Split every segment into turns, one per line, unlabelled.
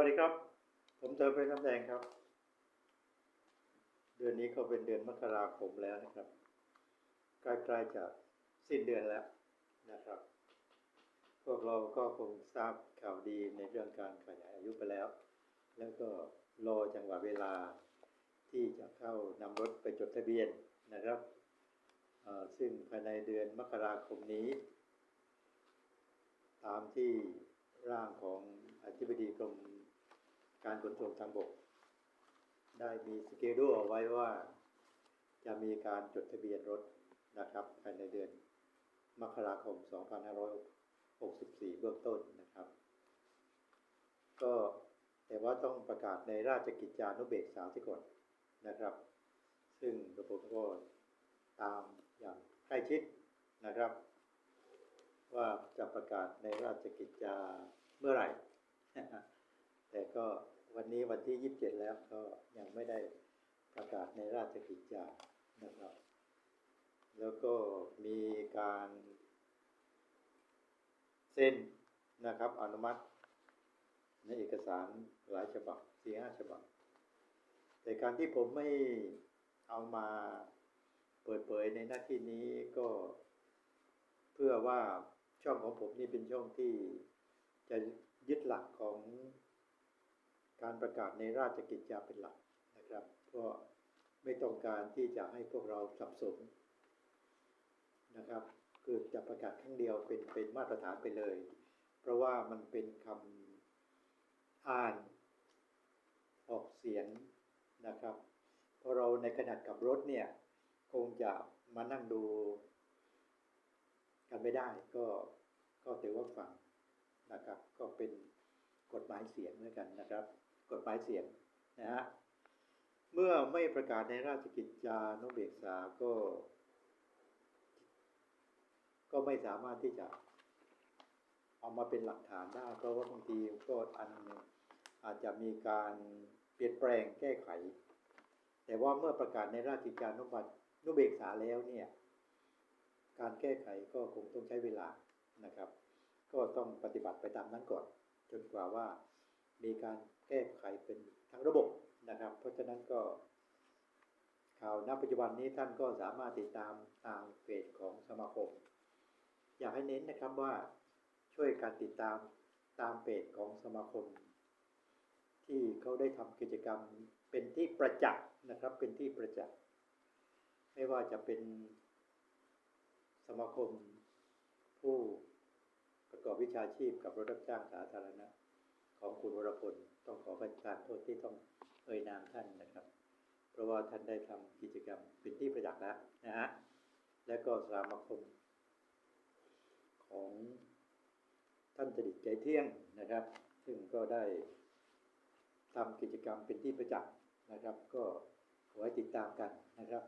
วัสดีครับ ผมเติมเป็นน้ำแดงครับ เดือนนี้ก็เป็นเดือนมกราคมแล้วนะครับ ใกล้ๆจะสิ้นเดือนแล้วนะครับ พวกเราก็คงทราบข่าวดีในเรื่องการขยายอายุไปแล้ว แล้วก็รอจังหวะเวลาที่จะเข้านำรถไปจดทะเบียนนะครับซึ่งภายในเดือนมกราคมนี้ ตามที่ร่างของอธิบดีกรม การขนส่งทางบก ได้มีสเกดูเอาไว้ว่า จะมีการจดทะเบียนรถนะครับภายในเดือนมกราคม 2564 เบื้องต้นนะครับ ก็แต่ว่าต้องประกาศในราชกิจจานุเบกษาที่ก่อนนะครับ ซึ่งระผมก็ตามอย่างใกล้ชิดนะครับ ว่าจะประกาศในราชกิจจาเมื่อไหร่ แต่ก็ วันนี้วันที่ 27 แล้วก็ยังไม่ได้ประกาศในราชกิจจานะครับ แล้วก็มีการเซ็นนะครับ อนุมัติ ในเอกสารหลายฉบับสี่ห้าฉบับ แต่การที่ผมไม่เอามาเปิดเผยในหน้าที่นี้ก็เพื่อว่าช่องของผมนี่เป็นช่องที่จะยึดหลักของ การประกาศในราชกิจจาเป็นหลักนะครับ เพราะไม่ต้องการที่จะให้พวกเราสับสนนะครับ คือจะประกาศครั้งเดียวเป็นเป็นมาตรฐานไปเลย เพราะว่ามันเป็นคำอ่านออกเสียงนะครับ เพราะเราในขณะขับรถเนี่ย คงจะมานั่งดูกันไม่ได้ก็ก็ถือว่าฟังนะครับ ก็เป็นกฎหมายเสียงเหมือนกันนะครับ กฎหมายเสียงนะฮะเมื่อไม่ประกาศในราชกิจจานุเบกษาก็ ก็ไม่สามารถที่จะ เอามาเป็นหลักฐานได้ เพราะว่าบางทีก็อันอาจจะมีการเปลี่ยนแปลงแก้ไข แต่ว่าเมื่อประกาศในราชกิจจานุบัตินุเบกษาแล้วเนี่ย การแก้ไขก็คงต้องใช้เวลานะครับ ก็ต้องปฏิบัติไปตามนั้นก่อน จนกว่าว่ามีการ แก้ไขเป็นทั้งระบบนะครับ เพราะฉะนั้นก็ข่าวณปัจจุบันนี้ท่านก็สามารถติดตามทางเพจของสมาคม อยากให้เน้นนะครับว่าช่วยการติดตามตามเพจของสมาคม ที่เขาได้ทำกิจกรรมเป็นที่ประจักษ์นะครับเป็นที่ประจักษ์ไม่ว่าจะเป็นสมาคมผู้ประกอบวิชาชีพกับรถรับจ้างสาธารณะ ของคุณวรพลต้องขอประทานโทษที่ต้องเอ่ยนามท่านนะครับ เพราะว่าท่านได้ทำกิจกรรมเป็นที่ประจักษ์แล้วนะฮะและก็สมาคม ของท่านจดิตใจเที่ยงนะครับ ซึ่งก็ได้ทำกิจกรรมเป็นที่ประจักษ์นะครับ ก็ขอให้ติดตามกันนะครับ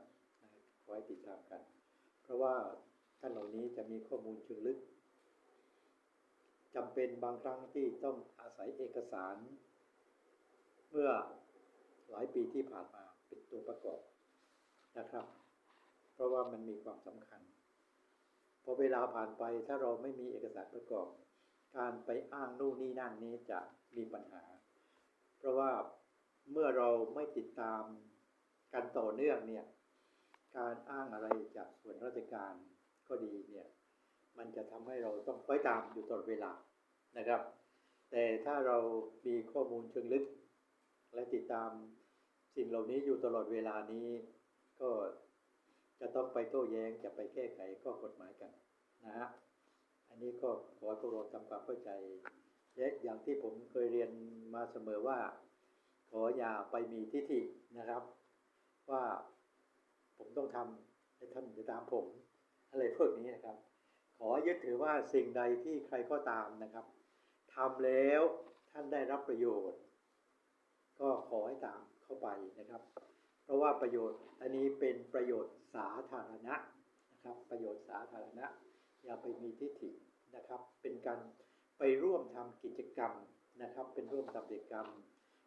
ขอให้ติดตามกัน เพราะว่าท่านเหล่านี้จะมีข้อมูลเชิงลึก เป็นบางครั้งที่ต้องอาศัยเอกสาร เมื่อหลายปีที่ผ่านมาเป็นตัวประกอบนะครับ เพราะว่ามันมีความสำคัญพอเวลาผ่านไปถ้าเราไม่มีเอกสารประกอบ การไปอ้างนู่นนี่นั่นนี้จะมีปัญหา เพราะว่าเมื่อเราไม่ติดตามกันต่อเนื่องเนี่ย การอ้างอะไรจากส่วนราชการก็ดีเนี่ย มันจะทำให้เราต้องไปตามอยู่ตลอดเวลา นะครับ แต่ถ้าเรามีข้อมูลเชิงลึก และติดตามสิ่งเหล่านี้อยู่ตลอดเวลานี้ ก็จะต้องไปโต้แย้งจะไปแก้ไขข้อกฎหมายกันนะฮะอันนี้ก็ขอให้พวกเราทำความเข้าใจและอย่างที่ผมเคยเรียนมาเสมอว่า ขออย่าไปมีทิฐินะครับ ว่าผมต้องทำให้ท่านจะตามผม อะไรพวกนี้นะครับ ขอยึดถือว่าสิ่งใดที่ใครก็ตามนะครับ ทำแล้วท่านได้รับประโยชน์ ก็ขอให้ตามเข้าไปนะครับ เพราะว่าประโยชน์อันนี้เป็นประโยชน์สาธารณะนะครับ ประโยชน์สาธารณะ อย่าไปมีทิฏฐินะครับ เป็นการไปร่วมทำกิจกรรมนะครับ เป็นร่วมทำกิจกรรม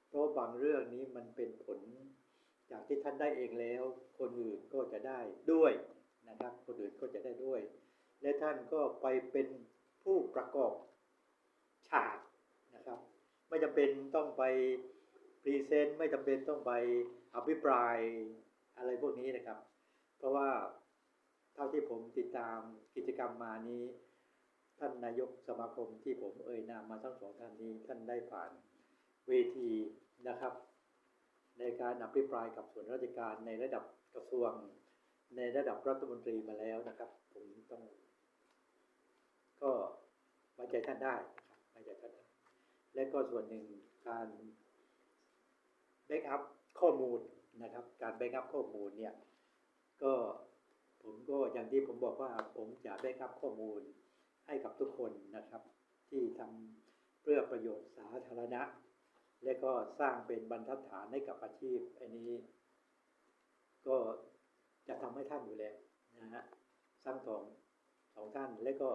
เพราะบางเรื่องนี้มันเป็นผล จากที่ท่านได้เองแล้ว คนอื่นก็จะได้ด้วยนะครับ คนอื่นก็จะได้ด้วย และท่านก็ไปเป็นผู้ประกอบ ฉากนะครับ ไม่จำเป็นต้องไปพรีเซนต์ไม่จำเป็นต้องไปอภิปรายอะไรพวกนี้นะครับ เพราะว่าเท่าที่ผมติดตามกิจกรรมมานี้ ท่านนายกสมาคมที่ผมเอ่ยนามมาทั้งสองท่านนี้ ท่านได้ผ่านเวทีนะครับ ในการอภิปรายกับส่วนราชการในระดับกระทรวง ในระดับรัฐมนตรีมาแล้วนะครับ ผมต้อง ก็ไว้ใจท่านได้ นะครับไว้ใจท่านและก็ส่วนหนึ่งการแบ็กอัพข้อมูลนะครับ การแบ็กอัพข้อมูลเนี่ยก็ผมก็อย่างที่ผมบอกว่าผมจะแบ็กอัพข้อมูลให้กับทุกคนนะครับ ที่ทำเพื่อประโยชน์สาธารณะ และก็สร้างเป็นบรรทัดฐานให้กับอาชีพอันนี้ ก็จะทำให้ท่านอยู่แล้วนะฮะสร้างสองสองท่านและก็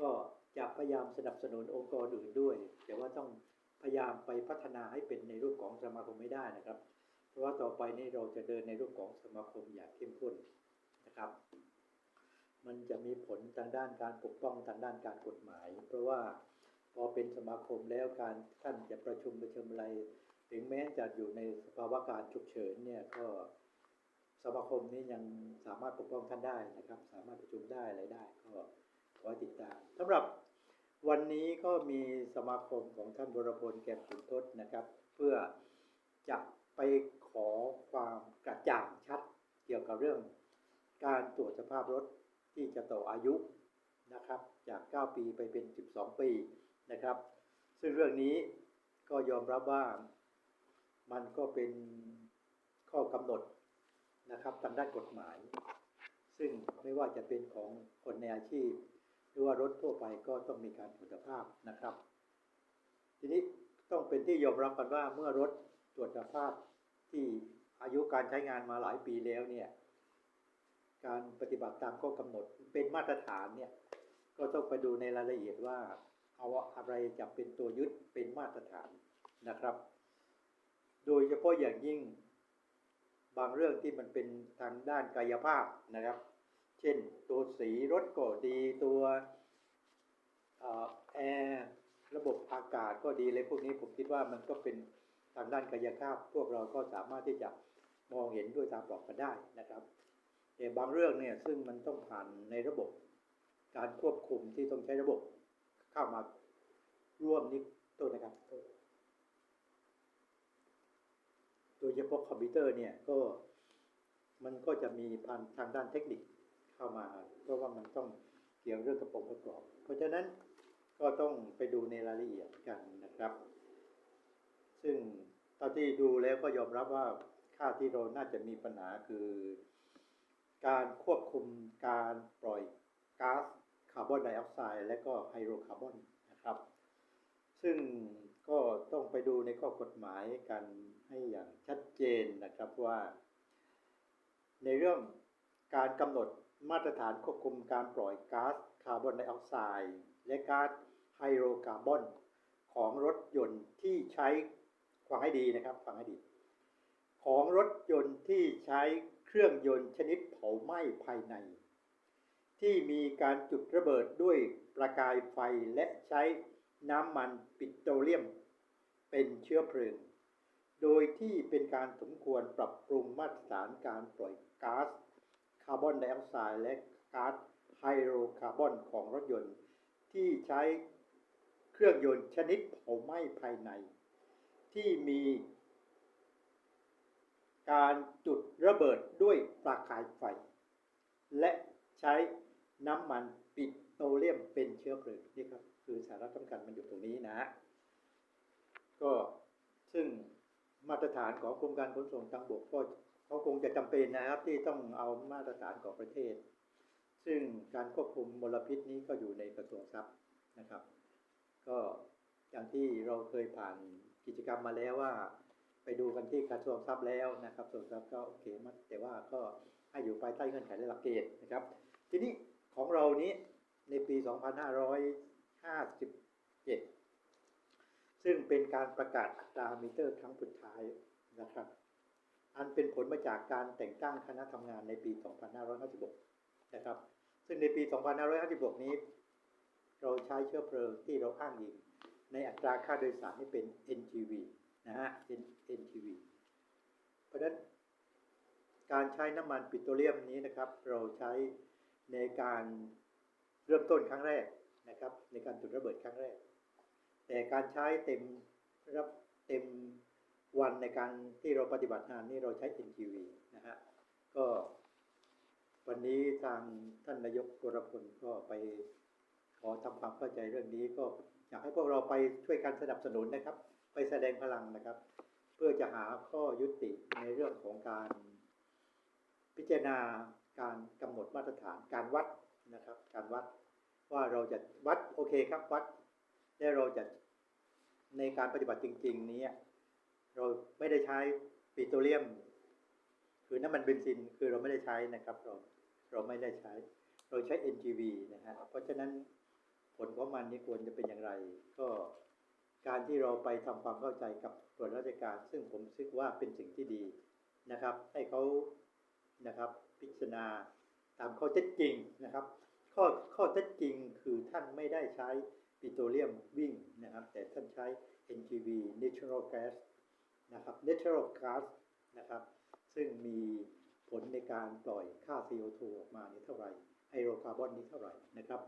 ก็ จะพยายามสนับสนุนองค์กรอื่นด้วย แต่ว่าต้องพยายามไปพัฒนาให้เป็นในรูปของสมาคมไม่ได้นะครับ เพราะว่าต่อไปนี้เราจะเดินในรูปของสมาคมอย่างเข้มข้นนะครับ มันจะมีผลทางด้านการปกป้องทางด้านการกฎหมาย เพราะว่าพอเป็นสมาคมแล้วการท่านจะประชุมประชุมอะไร ถึงแม้จะอยู่ในสภาวะการฉุกเฉินเนี่ยก็สมาคมนี้ยังสามารถปกป้องท่านได้นะครับ สามารถประชุมได้อะไรได้ก็ ขอติดตามสำหรับวันนี้ก็มีสมาคมของท่านบรพลแก้มขุนทศนะครับ เพื่อจะไปขอความกระจ่างชัดเกี่ยวกับเรื่อง การตรวจสภาพรถที่จะต่ออายุนะครับ จาก 9 ปีไปเป็น 12 ปีนะครับ ซึ่งเรื่องนี้ก็ยอมรับว่ามันก็เป็นข้อกำหนดนะครับทางด้านกฎหมาย ซึ่งไม่ว่าจะเป็นของคนในอาชีพ หรือว่ารถทั่วไปก็ต้องมีการตรวจสภาพนะครับ ทีนี้ต้องเป็นที่ยอมรับกันว่าเมื่อรถตรวจสภาพที่อายุการใช้งานมาหลายปีแล้วเนี่ยการปฏิบัติตามข้อกำหนดเป็นมาตรฐานเนี่ยก็ต้องไปดูในรายละเอียดว่า เอาอะไรจะเป็นตัวยึดเป็นมาตรฐานนะครับ โดยเฉพาะอย่างยิ่งบางเรื่องที่มันเป็นทางด้านกายภาพนะครับ เช่นตัวสีรถก็ดีตัวอแอร์ระบบอากาศก็ดีเลยพวกนี้ผมคิดว่ามันก็เป็นทางด้านกายภาพ พวกเราก็สามารถที่จะมองเห็นด้วยตาเปล่ากันได้นะครับแต่บางเรื่องเนี่ยซึ่งมันต้องผ่านในระบบ การควบคุมที่ต้องใช้ระบบเข้ามาร่วมนี่ตัวนะครับโทษโดยเฉพาะคอมพิวเตอร์เนี่ยก็มันก็จะมีพันทางด้านเทคนิค เข้ามา เพราะว่ามันต้องเกี่ยวเรื่องกับองค์ประกอบ เพราะฉะนั้นก็ต้องไปดูในรายละเอียดกันนะครับ ซึ่งตอนที่ดูแล้วก็ยอมรับว่าค่าที่เราน่าจะมีปัญหาคือ การควบคุมการปล่อยก๊าซคาร์บอนไดออกไซด์และก็ไฮโดรคาร์บอนนะครับ ซึ่งก็ต้องไปดูในข้อกฎหมายกันให้อย่างชัดเจนนะครับว่า ในเรื่องการกำหนด มาตรฐานควบคุมการปล่อยก๊าซคาร์บอนไดออกไซด์และก๊าซไฮโดรคาร์บอนของรถยนต์ที่ใช้ฟังให้ดีนะครับฟังให้ดี ของรถยนต์ที่ใช้เครื่องยนต์ชนิดเผาไหม้ภายใน ที่มีการจุดระเบิดด้วยประกายไฟและใช้น้ำมันปิโตรเลียม เป็นเชื้อเพลิง โดยที่เป็นการสมควรปรับปรุงมาตรฐานการปล่อยก๊าซ คาร์บอนไดออกไซด์และก๊าซไฮโดรคาร์บอนของรถยนต์ ที่ใช้เครื่องยนต์ชนิดเผาไหม้ภายใน ที่มีการจุดระเบิดด้วยประกายไฟ และใช้น้ำมันปิโตรเลียมเป็นเชื้อเพลิงนี่ครับ คือสาระสำคัญมันอยู่ตรงนี้นะ ก็ซึ่งมาตรฐานของกรมการขนส่งทางบกก็ เขาคงจะจำเป็นนะครับที่ต้องเอามาตรฐานของประเทศ ซึ่งการควบคุมมลพิษนี้ก็อยู่ในกระทรวงทรัพย์นะครับ ก็อย่างที่เราเคยผ่านกิจกรรมมาแล้วว่า ไปดูกันที่กระทรวงทรัพย์แล้วนะครับกระทรวงทรัพย์ก็โอเคมันแต่ว่าก็ให้อยู่ภายใต้เงื่อนไขและหลักเกณฑ์นะครับ ทีนี้ของเรานี้ในปี 2557 ซึ่งเป็นการประกาศอัตรามิเตอร์ครั้งสุดท้ายนะครับ อันเป็นผลมาจากการแต่งตั้งคณะทำงานในปี 2556 นะครับ ซึ่งในปี 2556 นี้ เราใช้เชื้อเพลิงที่เราอ้างอิง ในอัตราค่าโดยสารนี่เป็น NGV นะฮะ N- NGV เพราะฉะนั้นการใช้น้ำมันปิโตรเลียมนี้นะครับ เราใช้ในการเริ่มต้นครั้งแรกนะครับ ในการจุดระเบิดครั้งแรก แต่การใช้เต็มรับเต็ม วันในการที่เราปฏิบัติงานนี่เราใช้ NGV นะฮะก็วันนี้ทางท่านนายกกรพลก็ไปขอทำความเข้าใจเรื่องนี้ก็อยากให้พวกเราไปช่วยกันสนับสนุนนะครับ ไปแสดงพลังนะครับ เพื่อจะหาข้อยุติในเรื่องของการพิจารณาการกำหนดมาตรฐานการวัดนะครับ การวัดว่าเราจะวัดโอเคครับวัด และเราจะในการปฏิบัติจริง ๆ นี้ เราไม่ได้ใช้ปิโตรเลียม คือน้ำมันเบนซินคือเราไม่ได้ใช้นะครับ เราเราไม่ได้ใช้ เราใช้ NGV นะฮะเพราะฉะนั้นผลของมันนี่ควรจะเป็นอย่างไร ก็การที่เราไปทำความเข้าใจกับส่วนราชการ ซึ่งผมคิดว่าเป็นสิ่งที่ดีนะครับ ให้เขานะครับพิจารณาตามข้อเท็จจริงนะครับ ข้อข้อเท็จจริงคือท่านไม่ได้ใช้ปิโตรเลียมวิ่งนะครับ แต่ท่านใช้ NGV natural gas นะครับ natural gas นะครับ ซึ่งมีผลในการปล่อยค่า CO2 ออกมานี่เท่าไหร่ไฮโดรคาร์บอนนี้เท่าไหร่นะครับ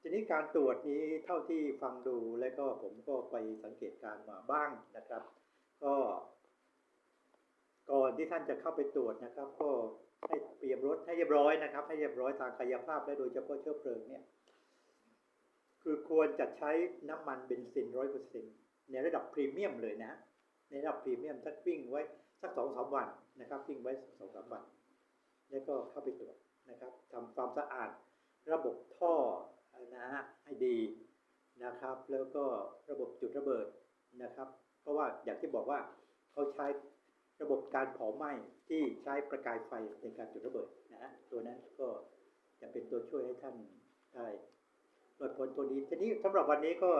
ทีนี้การตรวจนี้เท่าที่ฟังดูและก็ผมก็ไปสังเกตการมาบ้างนะครับ ก็ก่อนที่ท่านจะเข้าไปตรวจนะครับ ก็ให้เตรียมรถให้เรียบร้อยนะครับ ให้เรียบร้อยทางกายภาพและโดยเฉพาะเชื้อเพลิงเนี่ยคือควรจะใช้น้ำมันเบนซินร้อยเปอร์เซ็นต์ในระดับพรีเมียมเลยนะ ในระดับพรีเมียมสักวิ่งไว้สักสองสามวันนะครับวิ่งไว้สองสามวัน แล้วก็เข้าไปตรวจนะครับทำความสะอาดระบบท่อนะฮะให้ดีนะครับ แล้วก็ระบบจุดระเบิดนะครับ เพราะว่าอย่างที่บอกว่าเขาใช้ระบบการเผาไหม้ที่ใช้ประกายไฟในการจุดระเบิดนะฮะตัวนั้นก็จะเป็นตัวช่วยให้ท่านได้รอดพ้นตัวนี้ทีนี้สำหรับวันนี้ก็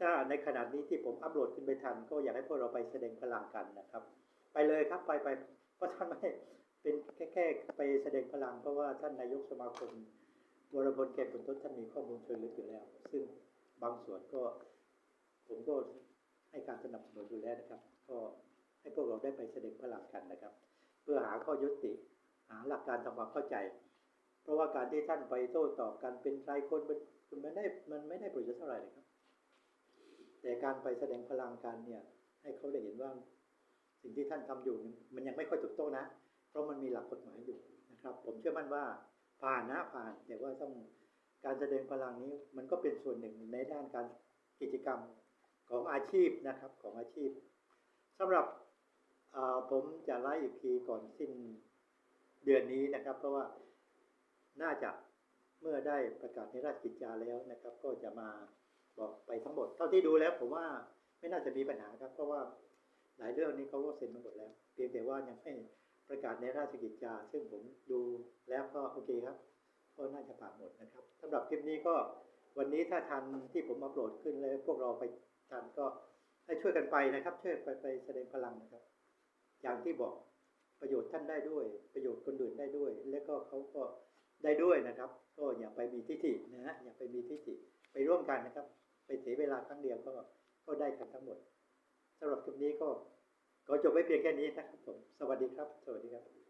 ถ้าในขณะนี้ที่ผมอัปโหลดขึ้นไปทัน ก็อยากให้พวกเราไปแสดงพลังกันนะครับ ไปเลยครับไปไปเพราะท่านไม่เป็นแค่แค่ไปแสดงพลังเพราะว่าท่านนายกสมาคมวรพลแก่ผลทดท่านมีข้อมูลเชิงลึกอยู่แล้ว ซึ่งบางส่วนก็ ผมก็ให้การสนับสนุนอยู่แล้วนะครับ ก็ให้พวกเราได้ไปแสดงพลังกันนะครับ เพื่อหาข้อยุติ หาหลักการทำความเข้าใจ เพราะว่าการที่ท่านไปโต้ตอบกันเป็นรายคนมันมันไม่ได้มันไม่ได้ประโยชน์เท่าไหร่เลยครับ แต่การไปแสดงพลังกันเนี่ย ให้เขาได้เห็นว่า สิ่งที่ท่านทำอยู่มันยังไม่ค่อยถูกต้องนะ เพราะมันมีหลักกฎหมายอยู่นะครับ ผมเชื่อมั่นว่าผ่านนะผ่านแต่ว่าต้องการแสดงพลังนี้มันก็เป็นส่วนหนึ่งในด้านการกิจกรรมของอาชีพนะครับของอาชีพสำหรับผมจะไล่อีกทีก่อนสิ้นเดือนนี้นะครับ เพราะว่าน่าจะเมื่อได้ประกาศในราชกิจจาแล้วนะครับ ก็จะมา บอกไปทั้งหมด เท่าที่ดูแล้ว ผมว่าไม่น่าจะมีปัญหาครับ เพราะว่าหลายเรื่องนี้เขาก็เซ็นมาหมดแล้ว เพียงแต่ว่ายังไม่ประกาศในราชกิจจา ซึ่งผมดูแล้วก็โอเคครับก็น่าจะผ่านหมดนะครับสำหรับคลิปนี้ก็วันนี้ถ้าทันที่ผมอัปโหลดขึ้นแล้วพวกเราไปทันก็ให้ช่วยกันไปนะครับ ช่วยไปไปแสดงพลังนะครับ อย่างที่บอกประโยชน์ท่านได้ด้วย ประโยชน์คนอื่นได้ด้วย และก็เขาก็ได้ด้วยนะครับ ก็อย่าไปมีทิฏฐินะฮะอย่าไปมีทิฏฐิไปร่วมกันนะครับ ไปเสียเวลาครั้งเดียวก็ก็ได้กันทั้งหมดสำหรับคลิปนี้ก็ขอจบไว้เพียงแค่นี้นะครับผม สวัสดีครับ สวัสดีครับ